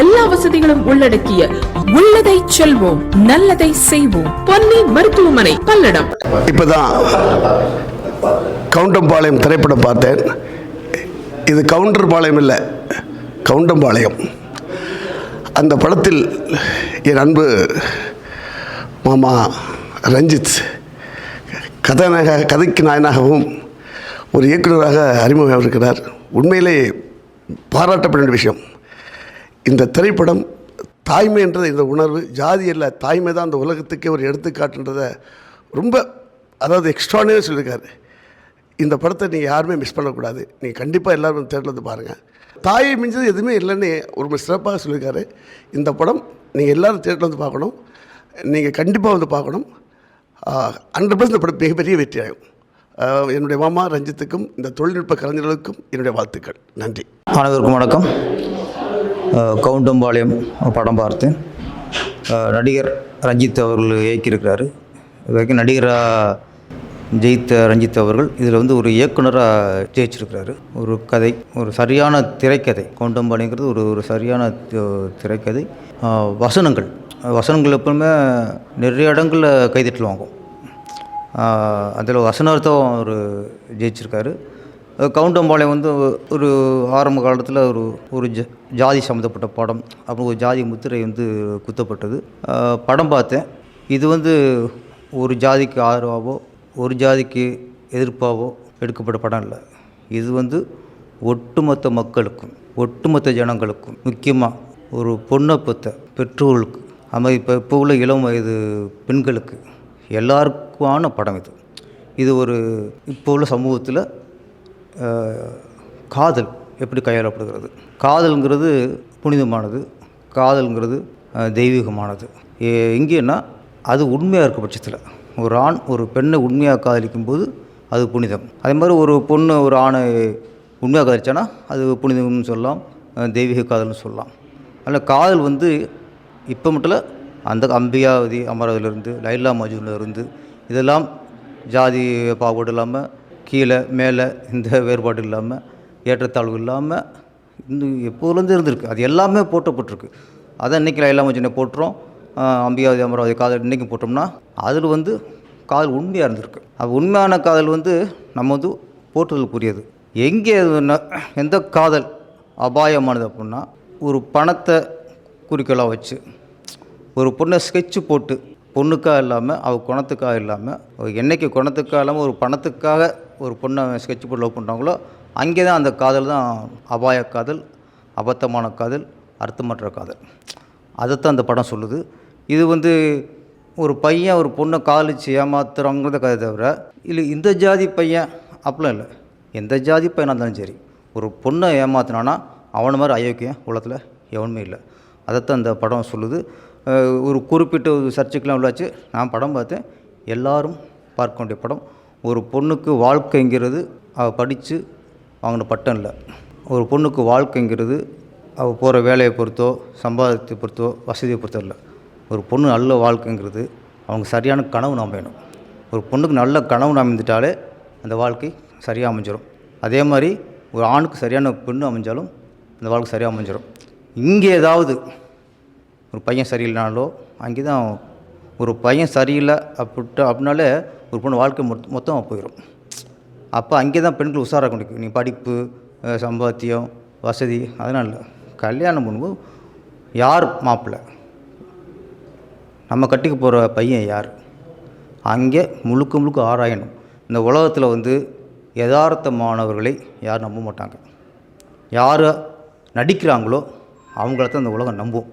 எல்லா வசதிகளும் உள்ளடக்கிய உள்ளதை செல்வோம் நல்லதை செய்வோம். பொன்னி மருத்துவமனை பல்லடம். இப்பதான் கவுண்டம்பாளையம் திரைப்படம் பார்த்தேன். இது கவுண்டர் பாளையம் இல்லை கவுண்டம்பாளையம். அந்த படத்தில் என் அன்பு மாமா ரஞ்சித் கதாநாயக கதைக்கு நாயனாகவும் ஒரு இயக்குநராக அறிமுகம் இருக்கிறார் உண்மையிலே பாராட்டப்பட வேண்டிய விஷயம். இந்த திரைப்படம் தாய்மைன்றத இந்த உணர்வு ஜாதி அல்ல தாய்மை தான் அந்த உலகத்துக்கே ஒரு எடுத்துக்காட்டுன்றத ரொம்ப அதாவது எக்ஸ்ட்ரானே சொல்லியிருக்காரு இந்த படத்தை நீங்கள் யாருமே மிஸ் பண்ணக்கூடாது. நீங்கள் கண்டிப்பாக எல்லோரும் தேட்டரில் வந்து பாருங்கள் தாயை மிஞ்சது எதுவுமே இல்லைன்னு ஒரு சிறப்பாக சொல்லியிருக்காரு இந்த படம் நீங்கள் எல்லோரும் தேட்டரில் வந்து பார்க்கணும். நீங்கள் கண்டிப்பாக வந்து பார்க்கணும். ஹண்ட்ரட் பர்சன்ட் இந்த படம் மிகப்பெரிய வெற்றி ஆகும் என்னுடைய மாமா ரஞ்சித்துக்கும் இந்த தொழில்நுட்ப கலைஞர்களுக்கும் என்னுடைய வாழ்த்துக்கள். நன்றி. அனைவருக்கும் வணக்கம். கவுண்டம்பாளையம் படம் பார்த்தேன். நடிகர் ரஞ்சித் அவர்கள் இயக்கியிருக்கிறாரு. இது வரைக்கும் நடிகராக ஜெயித்த ரஞ்சித் அவர்கள் இதில் வந்து ஒரு இயக்குனராக ஜெயிச்சிருக்கிறாரு. ஒரு கதை ஒரு சரியான திரைக்கதை. கவுண்டம்பாளையங்கிறது ஒரு ஒரு சரியான திரைக்கதை. வசனங்கள். வசனங்கள் எப்பவுமே நிறைய இடங்களில் கைதட்டில் வாங்கும். அதில் வசனார்த்தம் அவர் ஜெயிச்சிருக்காரு. கவுண்டம்பாளையம் வந்து ஒரு ஆரம்ப காலத்தில் ஒரு ஒரு ஜ ஜாதி சம்மந்தப்பட்ட படம் அப்புறம் ஒரு ஜாதி முத்திரை வந்து குத்தப்பட்டது. படம் பார்த்தேன். இது வந்து ஒரு ஜாதிக்கு ஆதரவாகவோ ஒரு ஜாதிக்கு எதிர்ப்பாகவோ எடுக்கப்பட்ட படம் இல்லை இது வந்து ஒட்டுமொத்த மக்களுக்கும் ஒட்டுமொத்த ஜனங்களுக்கும் முக்கியமாக ஒரு பொண்ணை பெற்ற பெற்றோர்களுக்கு அது இப்போ இப்போ உள்ள இளம் வயது பெண்களுக்கு எல்லாருக்குமான படம் இது. இது ஒரு இப்போ உள்ள சமூகத்தில் காதல் எப்படி கையாளப்படுகிறது? காதல்ங்கிறது புனிதமானது. காதல்ங்கிறது தெய்வீகமானது. எ- எங்கேன்னா அது உண்மையாக இருக்க பட்சத்தில். ஒரு ஆண் ஒரு பெண்ணை உண்மையாக காதலிக்கும் போது அது புனிதம். அதே மாதிரி ஒரு பொண்ணு ஒரு ஆணை உண்மையாக காதலிச்சானா அது புனிதம்னு சொல்லலாம் தெய்வீக காதல்னு சொல்லலாம். அதில் காதல் வந்து இப்போ மட்டும் இல்லை அந்த அம்பியாவதி அமராவதியிலேருந்து லைலா மஜூனில் இதெல்லாம் ஜாதி பாகுபாடு இல்லாமல் கீழே மேலே இந்த வேறுபாடு இல்லாமல் ஏற்றத்தாழ்வு இல்லாமல் இந்த எப்போதுலேருந்து இருந்திருக்கு. அது எல்லாமே போட்டப்பட்டிருக்கு அதான் இன்றைக்கி எல்லாம் மஜூனை போட்டுறோம் அம்பியாவதி அமராவதி காதல் இன்றைக்கி போட்டோம்னா அதில் வந்து காதல் உண்மையாக இருந்திருக்கு. அது உண்மையான காதல் வந்து நம்ம வந்து போட்டுதலுக்குரியது எங்கே எந்த காதல் அபாயமானது அப்படின்னா ஒரு பணத்தை குறிக்கோளாக வச்சு ஒரு பொண்ணை ஸ்கெட்சு போட்டு பொண்ணுக்காக இல்லாமல் அவள் குணத்துக்காக இல்லாமல் என்னைக்கு குணத்துக்காக இல்லாமல் ஒரு பணத்துக்காக ஒரு பொண்ணை ஸ்கெட்ச் போட்டு லவ் பண்ணுறாங்களோ அங்கே தான் அந்த காதல் தான் அபாய காதல் அபத்தமான காதல் அர்த்தமற்ற காதல். அதைத்தான் அந்த படம் சொல்லுது. இது வந்து ஒரு பையன் ஒரு பொண்ணை காதலிச்சு ஏமாத்துறாங்கிறத கதை தவிர இல்லை இந்த ஜாதி பையன் அப்படிலாம் இல்லை. எந்த ஜாதி பையனாக இருந்தாலும் சரி ஒரு பொண்ணை ஏமாத்தினானா அவனை மாதிரி அயோக்கியம் உலகத்தில் எவனுமே இல்லை. அதைத்தான் இந்த படம் சொல்லுது. ஒரு குறிப்பிட்ட ஒரு சர்ச்சைக்கெலாம் உள்ளாச்சு. நான் படம் பார்த்தேன். எல்லாரும் பார்க்க வேண்டிய படம். ஒரு பொண்ணுக்கு வாழ்க்கைங்கிறது அவள் படித்து வாங்கின பட்டம் இல்லை. ஒரு பொண்ணுக்கு வாழ்க்கைங்கிறது அவள் போகிற வேலையை பொறுத்தோ சம்பாதத்தை பொறுத்தோ வசதியை பொறுத்தோ இல்லை. ஒரு பொண்ணு நல்ல வாழ்க்கைங்கிறது அவங்க சரியான கனவு அமையணும். ஒரு பொண்ணுக்கு நல்ல கனவு அமைந்துட்டாலே அந்த வாழ்க்கை சரியாக அமைஞ்சிடும் அதே மாதிரி ஒரு ஆணுக்கு சரியான பெண்ணு அமைஞ்சாலும் அந்த வாழ்க்கை சரியாக அமைஞ்சிடும் இங்கே ஏதாவது ஒரு பையன் சரியில்லைனாலோ அங்கே தான் ஒரு பையன் சரியில்லை அப்படின்ட்டு அப்படின்னாலே ஒரு பொண்ணு வாழ்க்கை மொத்தம் மொத்தமாக போயிடும் அப்போ அங்கே தான் பெண்கள் உஷாராக முடியும் நீ படிப்பு சம்பாத்தியம் வசதி அதெல்லாம் இல்லை. கல்யாணம் பண்ணும்போது யார் மாப்பிள்ளை? நம்ம கட்டிக்க போகிற பையன் யார்? அங்கே முழுக்க முழுக்க ஆராயணும். இந்த உலகத்தில் வந்து யதார்த்தமானவர்களை யாரும் நம்ப மாட்டாங்க. யார் நடிக்கிறாங்களோ அவங்கள தான் இந்த உலகம் நம்பும்.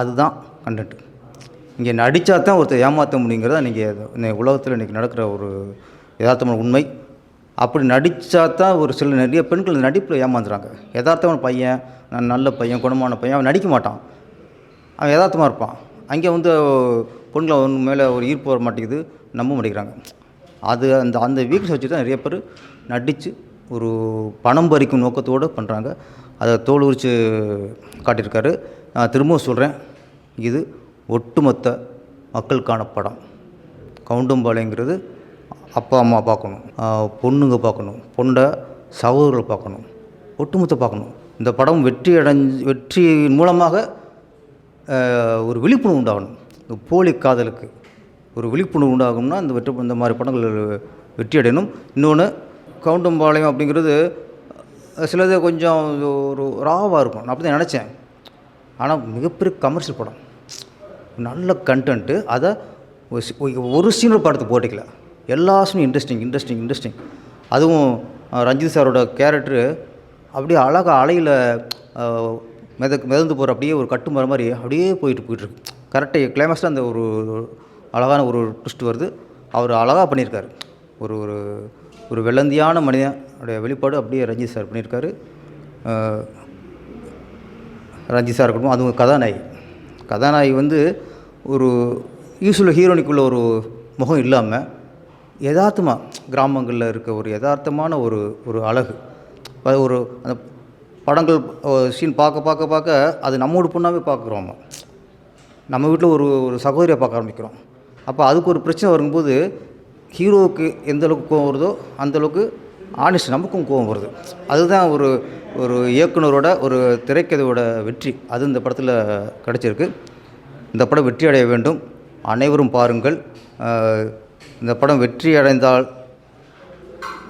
அதுதான் கண்டென்ட் இங்கே நடித்தா தான் ஒருத்தர் ஏமாற்ற முடியுங்கிறத நீங்கள் உலகத்தில் இன்றைக்கி நடக்கிற ஒரு யதார்த்தமான உண்மை. அப்படி நடித்தா தான் ஒரு சில நிறைய பெண்கள் நடிப்பில் ஏமாந்துறாங்க. யதார்த்தமான பையன் நான் நல்ல பையன் குணமான பையன் அவன் நடிக்க மாட்டான். அவன் யதார்த்தமாக இருப்பான். அங்கே வந்து பொண்களை ஒன்று மேலே ஒரு ஈர்ப்பு வர மாட்டேங்குது. நம்ப மாட்டேங்கிறாங்க. அது அந்த அந்த வீக்ஸ் வச்சு தான் நிறைய பேர் நடித்து ஒரு பணம் பறிக்கும் நோக்கத்தோடு பண்ணுறாங்க அதை தோல் உரித்து காட்டியிருக்காரு. நான் திரும்பவும் சொல்கிறேன் இது ஒட்டுமொத்த மக்களுக்கான படம். கவுண்டம்பாளையங்கிறது அப்பா அம்மா பார்க்கணும் பொண்ணுங்க பார்க்கணும் பொண்டை சகோதரர்கள் பார்க்கணும் ஒட்டுமொத்த பார்க்கணும். இந்த படம் வெற்றி அடைஞ்சு வெற்றியின் மூலமாக ஒரு விழிப்புணர்வு உண்டாகணும். இந்த போலி காதலுக்கு ஒரு விழிப்புணர்வு உண்டாகணும்னா இந்த வெற்றி இந்த மாதிரி படங்கள் வெற்றி அடையணும். இன்னொன்று கவுண்டம்பாளையம் அப்படிங்கிறது சிலது கொஞ்சம் ஒரு ராவாக இருக்கும். நான் அப்படி தான் நினச்சேன். ஆனால் மிகப்பெரிய கமர்ஷியல் படம். நல்ல கண்டென்ட்டு அதை ஒரு சி- ஒரு- சீன் படத்தை போட்டுக்கல. எல்லா சீனும் இன்ட்ரெஸ்டிங் இன்ட்ரெஸ்டிங் இன்ட்ரெஸ்டிங் அதுவும் ரஞ்சித் சாரோட கேரக்டரு அப்படியே அழகாக அலையில் மித மிதந்து போகிற அப்படியே ஒரு கட்டு மாதிரி அப்படியே போயிட்டு போயிட்டுருக்கு கரெக்டாக கிளைமேக்ஸில் அந்த ஒரு அழகான ஒரு ட்விஸ்ட் வருது. அவர் அழகாக பண்ணியிருக்காரு. ஒரு ஒரு ஒரு வெள்ளந்தியான மனிதனுடைய வெளிப்பாடு அப்படியே ரஞ்சித் சார் பண்ணியிருக்காரு. ரஞ்சித் சார் இருக்கட்டும் அதுவும் கதாநாயகி. கதாநாயகி வந்து ஒரு யூஸ்வல் ஹீரோனிக்குள்ள ஒரு முகம் இல்லாமல் யதார்த்தமாக கிராமங்களில் இருக்க ஒரு யதார்த்தமான ஒரு ஒரு அழகு. அது ஒரு அந்த படங்கள் சீன் பார்க்க பார்க்க பார்க்க அது நம்மோட பொண்ணாகவே பார்க்குறோம் நம்ம. வீட்டில் ஒரு ஒரு சகோதரியை பார்க்க ஆரம்பிக்கிறோம். அப்போ அதுக்கு ஒரு பிரச்சனை வரும்போது ஹீரோவுக்கு எந்த அளவுக்கு கோவம் வருதோ அந்தளவுக்கு ஆனிஸ்ட் நமக்கும் கோவம் வருது. அதுதான் ஒரு ஒரு இயக்குனரோட ஒரு திரைக்கதையோட வெற்றி. அது இந்த படத்தில் கிடச்சிருக்கு. இந்த படம் வெற்றி அடைய வேண்டும். அனைவரும் பாருங்கள். இந்த படம் வெற்றி அடைந்தால்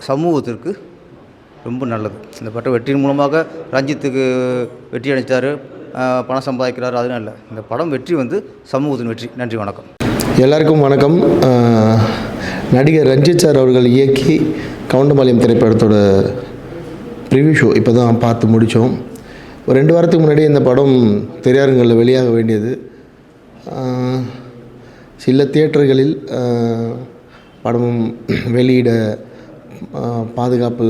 சமூகத்திற்கு ரொம்ப நல்லது. இந்த படம் வெற்றியின் மூலமாக ரஞ்சித்துக்கு வெற்றி அடைச்சார் பணம் சம்பாதிக்கிறார். அதெல்லாம் இல்லை. இந்த படம் வெற்றி வந்து சமூகத்தின் வெற்றி. நன்றி வணக்கம். எல்லாருக்கும் வணக்கம். நடிகர் ரஞ்சித் சார் அவர்கள் இயக்கி கவுண்டம்பாளையம் திரைப்படத்தோட ப்ரிவ்யூ ஷோ இப்போ தான் பார்த்து முடித்தோம் ஒரு ரெண்டு வாரத்துக்கு முன்னாடி இந்த படம் திரையரங்களில் வெளியாக வேண்டியது. சில தியேட்டர்களில் படமும் வெளியிட பாதுகாப்பு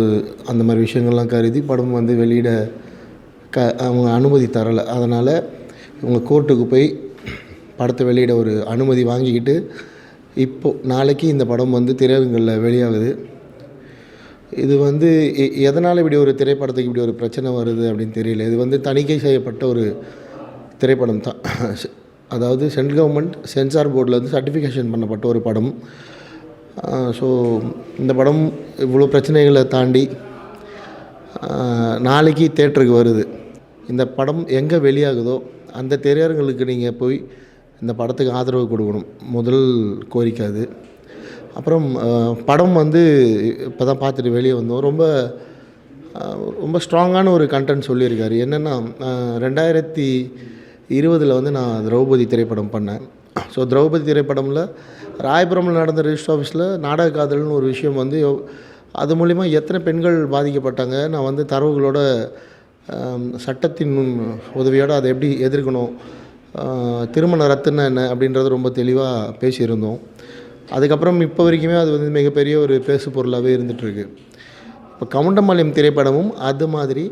அந்த மாதிரி விஷயங்கள்லாம் கருதி படம் வந்து வெளியிட க அவங்க அனுமதி தரலை. அதனால் இவங்க கோர்ட்டுக்கு போய் படத்தை வெளியிட ஒரு அனுமதி வாங்கிக்கிட்டு இப்போது நாளைக்கு இந்த படம் வந்து திரையரங்களில் வெளியாகுது. இது வந்து எ- எதனால் இப்படி ஒரு திரைப்படத்துக்கு இப்படி ஒரு பிரச்சனை வருது அப்படின்னு தெரியல. இது வந்து தணிக்கை செய்யப்பட்ட ஒரு திரைப்படம் தான். அதாவது சென்ட்ரல் கவர்மெண்ட் சென்சார் போர்டில் வந்து சர்டிஃபிகேஷன் பண்ணப்பட்ட ஒரு படம். ஸோ இந்த படம் இவ்வளோ பிரச்சனைகளை தாண்டி நாளைக்கு தேட்டருக்கு வருது. இந்த படம் எங்கே வெளியாகுதோ அந்த திரையரங்களுக்கு நீங்கள் போய் இந்த படத்துக்கு ஆதரவு கொடுக்கணும். முதல் கோரிக்கை அது. அப்புறம் படம் வந்து இப்போ தான் பார்த்துட்டு வெளியே வந்தோம். ரொம்ப ரொம்ப ஸ்ட்ராங்கான ஒரு கண்டென்ட் சொல்லியிருக்காரு. என்னென்னா ரெண்டாயிரத்தி இருபதில் வந்து நான் திரௌபதி திரைப்படம் பண்ணேன். ஸோ திரௌபதி திரைப்படமில் ராயபுரமில் நடந்த ரிஜிஸ்டர் ஆஃபீஸில் நாடக காதல்னு ஒரு விஷயம் வந்து அது மூலிமா எத்தனை பெண்கள் பாதிக்கப்பட்டாங்க நான் வந்து தரவுகளோட சட்டத்தின் உதவியோடு அதை எப்படி எதிர்க்கணும் திருமண ரத்துன்னா என்ன அப்படின்றது ரொம்ப தெளிவாக பேசியிருந்தோம். அதுக்கப்புறம் இப்போ வரைக்குமே அது வந்து மிகப்பெரிய ஒரு பேசு பொருளாகவே இருந்துகிட்ருக்கு இப்போ கவுண்டம்பாளையம் திரைப்படமும் அது மாதிரி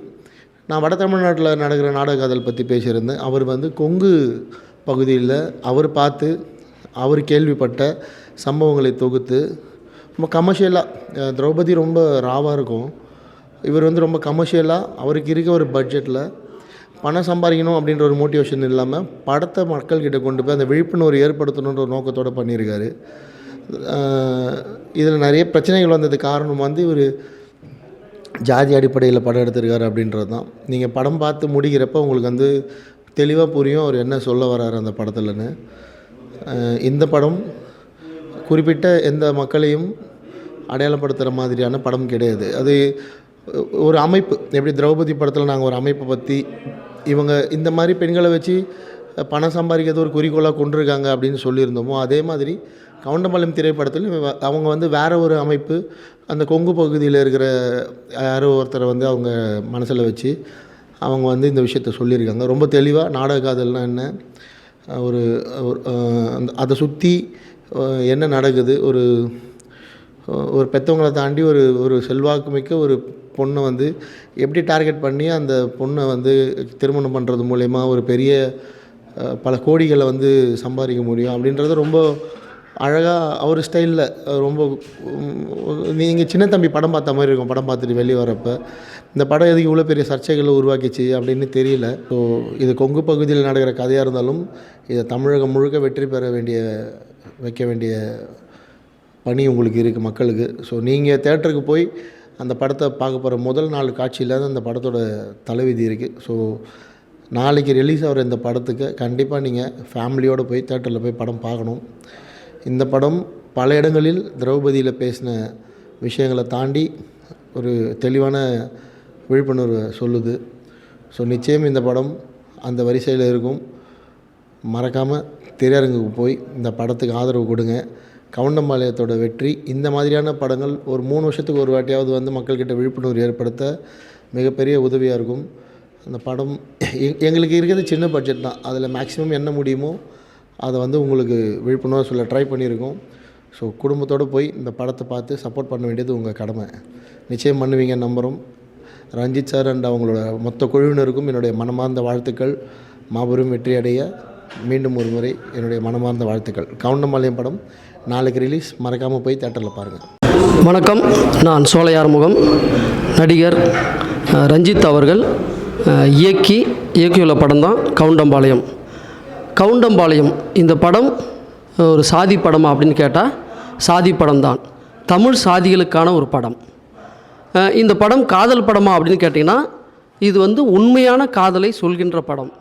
நான் வட தமிழ்நாட்டில் நடக்கிற நாடகாதல் பற்றி பேசியிருந்தேன். அவர் வந்து கொங்கு பகுதியில் அவர் பார்த்து அவர் கேள்விப்பட்ட சம்பவங்களை தொகுத்து ரொம்ப கமர்ஷியலாக திரௌபதி ரொம்ப ராவாக இருக்கும். இவர் வந்து ரொம்ப கமர்ஷியலாக அவருக்கு இருக்க ஒரு பட்ஜெட்டில் பணம் சம்பாதிக்கணும் அப்படின்ற ஒரு மோட்டிவேஷன் இல்லாமல் படத்தை மக்கள்கிட்ட கொண்டு போய் அந்த விழிப்புணர்வு ஏற்படுத்தணுன்ற ஒரு நோக்கத்தோடு பண்ணியிருக்காரு. இதில் நிறைய பிரச்சனைகள் வந்தது காரணம் வந்து இவர் ஜாதி அடிப்படையில் படம் எடுத்திருக்காரு அப்படின்றது தான். நீங்கள் படம் பார்த்து முடிக்கிறப்ப உங்களுக்கு வந்து தெளிவாக புரியும் அவர் என்ன சொல்ல வர்றாரு அந்த படத்துலன்னு. இந்த படம் குறிப்பிட்ட எந்த மக்களையும் அடையாளப்படுத்துகிற மாதிரியான படம் கிடையாது. அது ஒரு அமைப்பு. எப்படி திரௌபதி படத்தில் நாங்கள் ஒரு அமைப்பை பற்றி இவங்க இந்த மாதிரி பெண்களை வச்சு பணம் சம்பாதிக்கிறது ஒரு குறிக்கோளாக கொண்டிருக்காங்க அப்படின்னு சொல்லியிருந்தோமோ அதே மாதிரி கவுண்டம்பாளையம் திரைப்படத்தில் அவங்க வந்து வேற ஒரு அமைப்பு அந்த கொங்கு பகுதியில் இருக்கிற யாரோ ஒருத்தரை வந்து அவங்க மனசில் வச்சு அவங்க வந்து இந்த விஷயத்த சொல்லியிருக்காங்க. ரொம்ப தெளிவாக நாடக காதல்னால் என்ன ஒரு அந்த அதை சுற்றி என்ன நடக்குது ஒரு ஒரு பெற்றவங்களை தாண்டி ஒரு ஒரு செல்வாக்கு மிக்க ஒரு பொண்ணை வந்து எப்படி டார்கெட் பண்ணி அந்த பொண்ணை வந்து திருமணம் பண்ணுறது மூலயமா ஒரு பெரிய பல கோடிகளை வந்து சம்பாதிக்க முடியும் அப்படின்றது ரொம்ப அழகாக அவர் ஸ்டைலில் ரொம்ப நீங்கள் சின்ன தம்பி படம் பார்த்த மாதிரி இருக்கும் படம் பார்த்துட்டு வெளியே வரப்போ இந்த படம் எதுக்கு இவ்வளோ பெரிய சர்ச்சைகளை உருவாக்கிச்சு அப்படின்னு தெரியல. ஸோ இது கொங்கு பகுதியில் நடக்கிற கதையாக இருந்தாலும் இதை தமிழகம் முழுக்க வெற்றி பெற வேண்டிய வைக்க வேண்டிய பணி உங்களுக்கு இருக்குது மக்களுக்கு. ஸோ நீங்கள் தேட்டருக்கு போய் அந்த படத்தை பார்க்க போகிற முதல் நாள் காட்சியில் தான் அந்த படத்தோட தலைவிதி இருக்குது ஸோ நாளைக்கு ரிலீஸ் ஆகிற இந்த படத்துக்கு கண்டிப்பாக நீங்கள் ஃபேமிலியோடு போய் தேட்டரில் போய் படம் பார்க்கணும். இந்த படம் பல இடங்களில் திரௌபதியில் பேசின விஷயங்களை தாண்டி ஒரு தெளிவான விழிப்புணர்வை சொல்லுது. ஸோ நிச்சயம் இந்த படம் அந்த வரிசையில் இருக்கும். மறக்காமல் திரையரங்குக்கு போய் இந்த படத்துக்கு ஆதரவு கொடுங்க. கவுண்டம்பாளையத்தோட வெற்றி இந்த மாதிரியான படங்கள் ஒரு மூணு வருஷத்துக்கு ஒரு வாட்டியாவது வந்து மக்கள்கிட்ட விழிப்புணர்வு ஏற்படுத்த மிகப்பெரிய உதவியாக இருக்கும். அந்த படம் எ- எங்களுக்கு இருக்கிறது சின்ன பட்ஜெட் தான். அதில் மேக்ஸிமம் என்ன முடியுமோ அதை வந்து உங்களுக்கு விழிப்புணர்வு சொல்ல ட்ரை பண்ணியிருக்கோம். ஸோ குடும்பத்தோடு போய் இந்த படத்தை பார்த்து சப்போர்ட் பண்ண வேண்டியது உங்கள் கடமை. நிச்சயம் பண்ணுவீங்க நம்புகிறோம் ரஞ்சித் சார் அண்ட் அவங்களோட மொத்த குழுவினருக்கும் என்னுடைய மனமார்ந்த வாழ்த்துக்கள். மாபெரும் வெற்றி அடைய மீண்டும் ஒரு முறை என்னுடைய மனமார்ந்த வாழ்த்துக்கள். கவுண்டம்பாளையம் படம் நாளைக்கு ரிலீஸ் மறக்காமல் போய் தேட்டரில் பாருங்கள் வணக்கம். நான் சோலையார்முகம் நடிகர் ரஞ்சித் அவர்கள் இயக்கி இயக்கியுள்ள படம் தான் கவுண்டம்பாளையம். கவுண்டம்பாளையம் இந்த படம் ஒரு சாதி படமா அப்படின்னு கேட்டால் சாதி படம் தான் தமிழ் சாதிகளுக்கான ஒரு படம். இந்த படம் காதல் படமா அப்படின்னு கேட்டிங்கன்னா இது வந்து உண்மையான காதலை சொல்கின்ற படம்.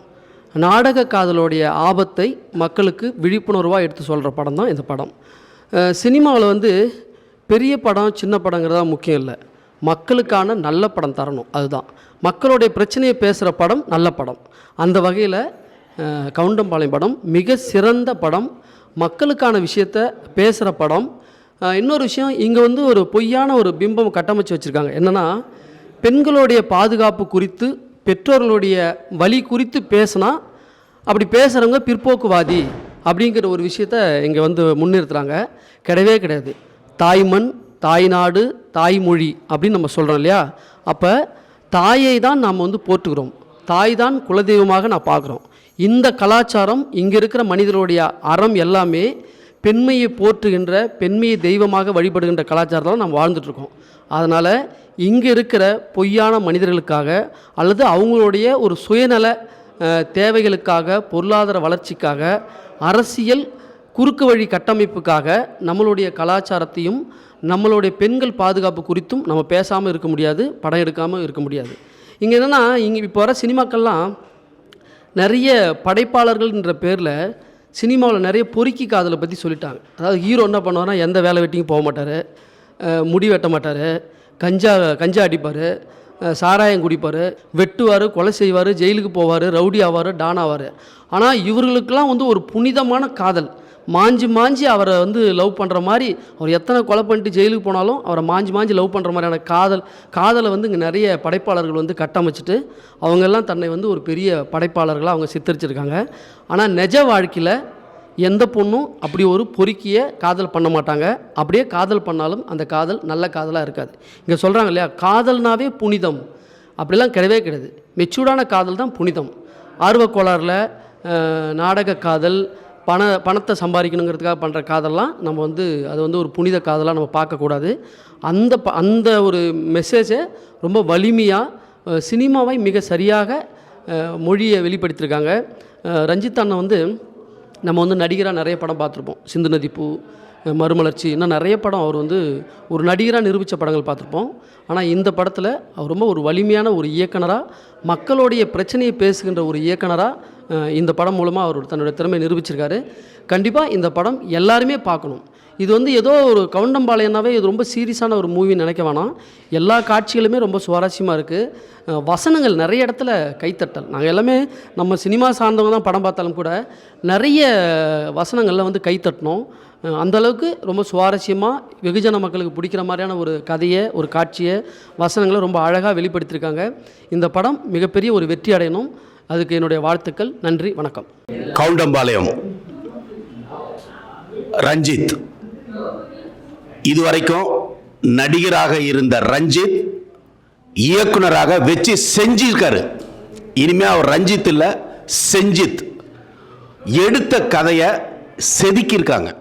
நாடக காதலோடைய ஆபத்தை மக்களுக்கு விழிப்புணர்வாக எடுத்து சொல்கிற படம் தான் இந்த படம். சினிமாவில் வந்து பெரிய படம் சின்ன படங்கிறதா முக்கியம் இல்லை. மக்களுக்கான நல்ல படம் தரணும் அதுதான். மக்களுடைய பிரச்சனையை பேசுகிற படம் நல்ல படம். அந்த வகையில் கவுண்டம்பாளையம் படம் மிக சிறந்த படம். மக்களுக்கான விஷயத்த பேசுகிற படம். இன்னொரு விஷயம் இங்கே வந்து ஒரு பொய்யான ஒரு பிம்பம் கட்டமைச்சு வச்சுருக்காங்க. என்னென்னா பெண்களுடைய பாதுகாப்பு குறித்து பெற்றோர்களுடைய வழி குறித்து பேசினா அப்படி பேசுகிறவங்க பிற்போக்குவாதி அப்படிங்கிற ஒரு விஷயத்த இங்கே வந்து முன்னிறுத்துகிறாங்க கிடையவே கிடையாது. தாய்மண் தாய்நாடு தாய்மொழி அப்படின்னு நம்ம சொல்கிறோம் இல்லையா? அப்போ தாயை தான் நாம் வந்து போற்றுகிறோம். தாய் தான் குலதெய்வமாக நான் பார்க்குறோம். இந்த கலாச்சாரம் இங்கே இருக்கிற மனிதர்களுடைய அறம் எல்லாமே பெண்மையை போற்றுகின்ற பெண்மையை தெய்வமாக வழிபடுகின்ற கலாச்சாரத்தில் நாம் வாழ்ந்துட்டுருக்கோம் அதனால் இங்கே இருக்கிற பொய்யான மனிதர்களுக்காக அல்லது அவங்களுடைய ஒரு சுயநல தேவைகளுக்காக பொருளாதார வளர்ச்சிக்காக அரசியல் குறுக்கு வழி கட்டமைப்புக்காக நம்மளுடைய கலாச்சாரத்தையும் நம்மளுடைய பெண்கள் பாதுகாப்பு குறித்தும் நம்ம பேசாமல் இருக்க முடியாது படம் எடுக்காமல் இருக்க முடியாது. இங்கே என்னென்னா இங்கே இப்போ வர சினிமாக்கள்லாம் நிறைய படைப்பாளர்கள்ன்ற பேரில் சினிமாவில் நிறைய பொறுக்கி காதலை பற்றி சொல்லிட்டாங்க. அதாவது ஹீரோ என்ன பண்ணுவார்னா எந்த வேலை வெட்டியும் போக மாட்டார். முடி வெட்ட மாட்டார். கஞ்சா கஞ்சா அடிப்பார். சாராயம் குடிப்பார். வெட்டுவார் கொலை செய்வார் ஜெயிலுக்கு போவார் ரவுடி ஆவார் டான் ஆவார். ஆனால் இவர்களுக்கெல்லாம் வந்து ஒரு புனிதமான காதல். மாஞ்சி மாஞ்சி அவரை வந்து லவ் பண்ணுற மாதிரி அவர் எத்தனை கொலை பண்ணிட்டு ஜெயிலுக்கு போனாலும் அவரை மாஞ்சி மாஞ்சி லவ் பண்ணுற மாதிரியான காதல் காதலை வந்து இங்கே நிறைய படைப்பாளர்கள் வந்து கட்டமைச்சிட்டு அவங்கெல்லாம் தன்னை வந்து ஒரு பெரிய படைப்பாளர்களாக அவங்க சித்தரிச்சிருக்காங்க. ஆனால் நிஜ வாழ்க்கையில் எந்த பொண்ணும் அப்படி ஒரு பொறுக்கிய காதல் பண்ண மாட்டாங்க. அப்படியே காதல் பண்ணாலும் அந்த காதல் நல்ல காதலாக இருக்காது. இங்கே சொல்கிறாங்க இல்லையா காதல்னாவே புனிதம். அப்படிலாம் கிடையவே கிடையாது. மெச்சூர்டான காதல் தான் புனிதம். ஆர்வக்கோளாறில் நாடக காதல் பண பணத்தை சம்பாதிக்கணுங்கிறதுக்காக பண்ணுற காதல்லாம் நம்ம வந்து அது வந்து ஒரு புனித காதலாக நம்ம பார்க்கக்கூடாது. அந்த ப அந்த ஒரு மெசேஜை ரொம்ப வலிமையாக சினிமாவை மிக சரியாக மொழியை வெளிப்படுத்தியிருக்காங்க ரஞ்சித் அண்ணன் வந்து நம்ம வந்து நடிகராக நிறைய படம் பார்த்துருப்போம். சிந்து நதி பூ மறுமலர்ச்சி இன்னும் நிறைய படம் அவர் வந்து ஒரு நடிகராக நிரூபித்த படங்கள் பார்த்துருப்போம். ஆனால் இந்த படத்தில் அவர் ரொம்ப ஒரு வலிமையான ஒரு இயக்குனராக மக்களுடைய பிரச்சனையை பேசுகின்ற ஒரு இயக்குனராக இந்த படம் மூலமாக அவர் தன்னுடைய திறமையை நிரூபிச்சிருக்காரு. கண்டிப்பாக இந்த படம் எல்லாருமே பார்க்கணும். இது வந்து ஏதோ ஒரு கவுண்டம்பாளையனாவே இது ரொம்ப சீரியஸான ஒரு மூவின்னு நினைக்க வேணாம். எல்லா காட்சிகளுமே ரொம்ப சுவாரஸ்யமாக இருக்குது வசனங்கள் நிறைய இடத்துல கைத்தட்டல். நாங்கள் எல்லாமே நம்ம சினிமா சார்ந்தவங்க தான் படம் பார்த்தாலும் கூட நிறைய வசனங்களில் வந்து கைத்தட்டினோம் அந்தளவுக்கு அந்த அளவுக்கு ரொம்ப சுவாரஸ்யமாக வெகுஜன மக்களுக்கு பிடிக்கிற மாதிரியான ஒரு கதையை ஒரு காட்சியை வசனங்களை ரொம்ப அழகாக வெளிப்படுத்தியிருக்காங்க. இந்த படம் மிகப்பெரிய ஒரு வெற்றி அடையணும். அதுக்கு என்னுடைய வாழ்த்துக்கள். நன்றி. வணக்கம். கவுண்டம்பாளையம். ரஞ்சித். இதுவரைக்கும் நடிகராக இருந்த ரஞ்சித் இயக்குனராக வச்சு செஞ்சிருக்காரு. இனிமே அவர் ரஞ்சித் இல்லை செஞ்சித். எடுத்த கதையை செதுக்கியிருக்காங்க.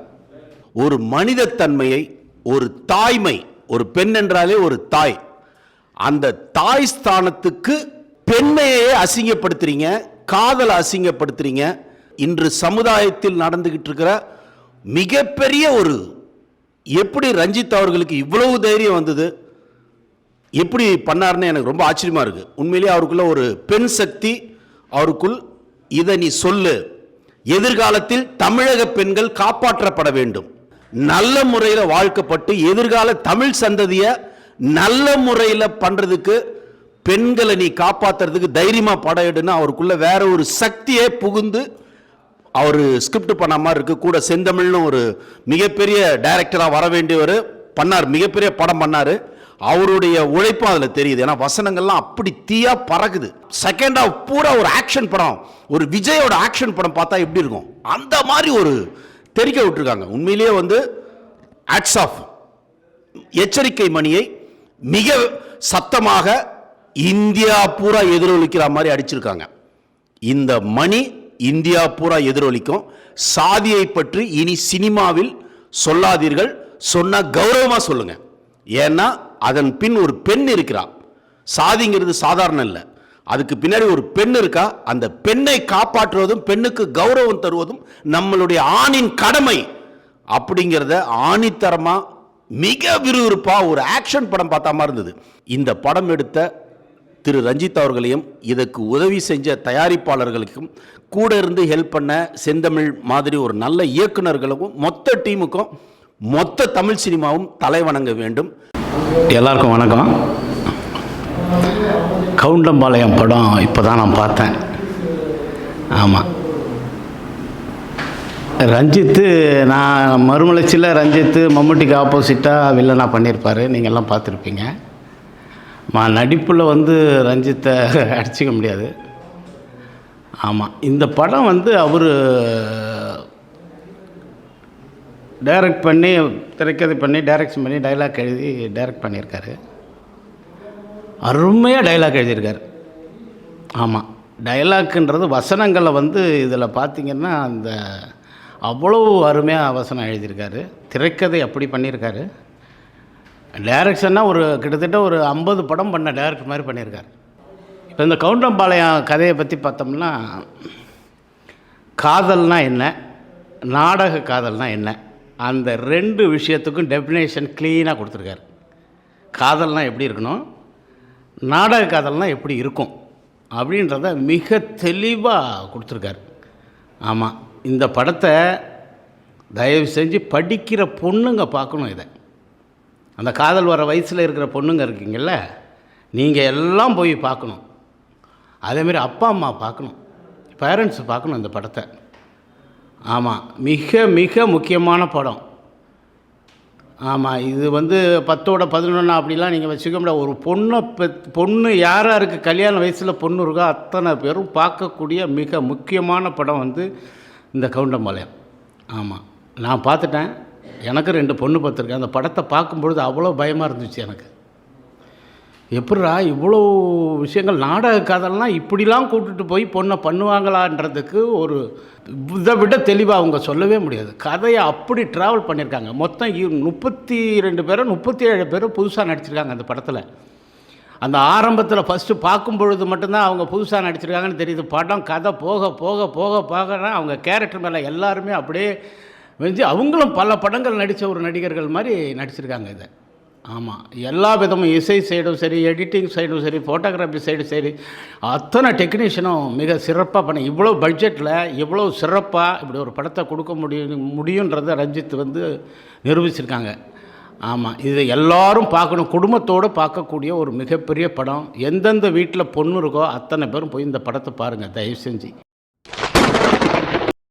ஒரு மனிதத்தன்மையை ஒரு தாய்மை ஒரு பெண் என்றாலே ஒரு தாய். அந்த தாய் ஸ்தானத்துக்கு பெண்மையே அசிங்கப்படுத்துறீங்க காதலை அசிங்கப்படுத்துறீங்க. இன்று சமுதாயத்தில் நடந்துகிட்டு இருக்கிற மிகப்பெரிய ஒரு எப்படி ரஞ்சித் அவர்களுக்கு இவ்வளவு தைரியம் வந்தது? எப்படி பண்ணாருன்னு எனக்கு ரொம்ப ஆச்சரியமா இருக்குது உண்மையிலேயே அவருக்குள்ள ஒரு பெண் சக்தி அவருக்குள் இதை நீ சொல்லு. எதிர்காலத்தில் தமிழக பெண்கள் காப்பாற்றப்பட வேண்டும். நல்ல முறையில் வாழ்க்கப்பட்டு எதிர்கால தமிழ் சந்ததியை நல்ல முறையில் பண்ணுறதுக்கு பெண்களை நீ காப்பாத்துறதுக்கு தைரியமாக படையிடுன்னு அவருக்குள்ளே அவருக்குள்ள வேற ஒரு சக்தியே புகுந்து அவர் ஸ்கிரிப்ட் பண்ண மாதிரி இருக்குது கூட செந்தமிழ்னு ஒரு மிகப்பெரிய டைரக்டராக வர வேண்டியவர் பண்ணார். மிகப்பெரிய படம் பண்ணார். அவருடைய உழைப்பும் அதில் தெரியுது. ஏன்னா வசனங்கள்லாம் அப்படி தீயா பறக்குது. செகண்ட் ஆஃப் பூரா ஒரு ஆக்ஷன் படம். ஒரு விஜயோட ஆக்ஷன் படம் பார்த்தா எப்படி இருக்கும்? அந்த மாதிரி ஒரு தெரிக்க விட்டுருக்காங்க. உண்மையிலேயே வந்து ஆட்ஸ் ஆஃப் எச்சரிக்கை மணியை மிக சத்தமாக இந்தியா பூரா எதிரொலிக்கிற மாதிரி அடிச்சிருக்காங்க. இந்த மணி இந்தியா பூரா எதிரொலிக்கும். சாதியை பற்றி இனி சினிமாவில் சொல்லாதீர்கள். சொன்னால் கௌரவமாக சொல்லுங்க. ஏன்னா அதன் பின் ஒரு பெண் இருக்கிறா. சாதிங்கிறது சாதாரணம் இல்லை. அதுக்கு பின்னாடி ஒரு பெண் இருக்கா. அந்த பெண்ணை காப்பாற்றுவதும் பெண்ணுக்கு கௌரவம் தருவதும் நம்மளுடைய ஆணின் கடமை. அப்படிங்கிறத ஆணித்தரமாக மிக விறுவிறுப்பாக ஒரு ஆக்ஷன் படம் பார்த்தா மாதிரி இருந்தது. இந்த படம் எடுத்த திரு ரஞ்சித் அவர்களையும் இதற்கு உதவி செஞ்ச தயாரிப்பாளர்களுக்கும் கூட இருந்து ஹெல்ப் பண்ண செந்தமிழ் மாதிரி ஒரு நல்ல இயக்குனர்களுக்கும் மொத்த டீமுக்கும் மொத்த தமிழ் சினிமாவும் தலை வணங்க வேண்டும். எல்லாருக்கும் வணக்கம். கவுண்டம்பாளையம் படம் இப்போ தான் நான் பார்த்தேன். ஆமாம் ரஞ்சித்து நான் மறுமலர்ச்சியில் ரஞ்சித்து மம்முட்டிக்கு ஆப்போசிட்டாக வில்லனாக பண்ணியிருப்பார். நீங்கள்லாம் பார்த்துருப்பீங்க. மா நடிப்பில் வந்து ரஞ்சித்தை அடிச்சிக்க முடியாது. ஆமாம் இந்த படம் வந்து அவர் டைரக்ட் பண்ணி திரைக்கதை பண்ணி டைரக்ஷன் பண்ணி டைலாக் எழுதி டைரக்ட் பண்ணியிருக்காரு. அருமையாக டைலாக் எழுதியிருக்கார். ஆமாம் டைலாக்குன்றது வசனங்களை வந்து இதில் பார்த்தீங்கன்னா அந்த அவ்வளோ அருமையாக வசனம் எழுதியிருக்காரு. திரைக்கதை அப்படி பண்ணியிருக்காரு. டைரக்ஷன்னா ஒரு கிட்டத்தட்ட ஒரு ஐம்பது படம் பண்ண டைரக்டர் மாதிரி பண்ணியிருக்காரு. இப்போ இந்த கவுண்டம்பாளையம் கதையை பற்றி பார்த்தோம்னா காதல்னால் என்ன? நாடக காதல்னால் என்ன? அந்த ரெண்டு விஷயத்துக்கும் டெஃபினேஷன் க்ளீனாக கொடுத்துருக்காரு. காதல்னால் எப்படி இருக்கணும்? நாடக காதல்னால் எப்படி இருக்கும்? அப்படின்றத மிக தெளிவாக கொடுத்துருக்காரு. ஆமாம் இந்த படத்தை தயவு செஞ்சு படிக்கிற பொண்ணுங்க பார்க்கணும் இதை. அந்த காதல் வர வயசில் இருக்கிற பொண்ணுங்க இருக்கீங்கள்ல நீங்கள் எல்லாம் போய் பார்க்கணும். அதேமாரி அப்பா அம்மா பார்க்கணும். பேரண்ட்ஸ் பார்க்கணும் இந்த படத்தை. ஆமாம் மிக மிக முக்கியமான படம். ஆமாம் இது வந்து பத்தோட பதினொன்று அப்படிலாம் நீங்கள் வச்சுக்க முடியாது. ஒரு பொண்ணை பெத் பொண்ணு யாராக இருக்குது கல்யாண வயசில் பொண்ணு இருக்கோ? அத்தனை பேரும் பார்க்கக்கூடிய மிக முக்கியமான படம் வந்து இந்த கவுண்டம்பாளையம். ஆமாம் நான் பார்த்துட்டேன். எனக்கு ரெண்டு பொண்ணு பார்த்துருக்கேன். அந்த படத்தை பார்க்கும்பொழுது அவ்வளோ பயமாக இருந்துச்சு எனக்கு. எப்படிடா இவ்வளோ விஷயங்கள் நாடக கதைலாம் இப்படிலாம் கூட்டுட்டு போய் பொண்ணை பண்ணுவாங்களான்றதுக்கு ஒரு இதை விட தெளிவாக அவங்க சொல்லவே முடியாது. கதையை அப்படி ட்ராவல் பண்ணியிருக்காங்க. மொத்தம் இ- முப்பத்தி ரெண்டு பேரும் முப்பத்தி ஏழு பேரும் புதுசாக நடிச்சிருக்காங்க அந்த படத்தில். அந்த ஆரம்பத்தில் ஃபஸ்ட்டு பார்க்கும் பொழுது மட்டும்தான் அவங்க புதுசாக நடிச்சிருக்காங்கன்னு தெரியுது. படம் கதை போக போக போக போகனா அவங்க கேரக்டர் மேலே எல்லாருமே அப்படியே வந்து அவங்களும் பல படங்கள் நடித்த ஒரு நடிகர்கள் மாதிரி நடிச்சிருக்காங்க இதை. ஆமாம் எல்லா விதமும் இசை சைடும் சரி எடிட்டிங் சைடும் சரி ஃபோட்டோகிராஃபி சைடும் சரி அத்தனை டெக்னீஷியனும் மிக சிறப்பாக பண்ணி இவ்வளோ பட்ஜெட்டில் இவ்வளோ சிறப்பாக இப்படி ஒரு படத்தை கொடுக்க முடியும் முடியுன்றதை ரஞ்சித் வந்து நிரூபிச்சிருக்காங்க. ஆமாம் இதை எல்லாரும் பார்க்கணும் குடும்பத்தோடு பார்க்கக்கூடிய ஒரு மிகப்பெரிய படம். எந்தெந்த வீட்டில் பொண்ணு இருக்கோ அத்தனை பேரும் போய் இந்த படத்தை பாருங்கள் தயவு செஞ்சு.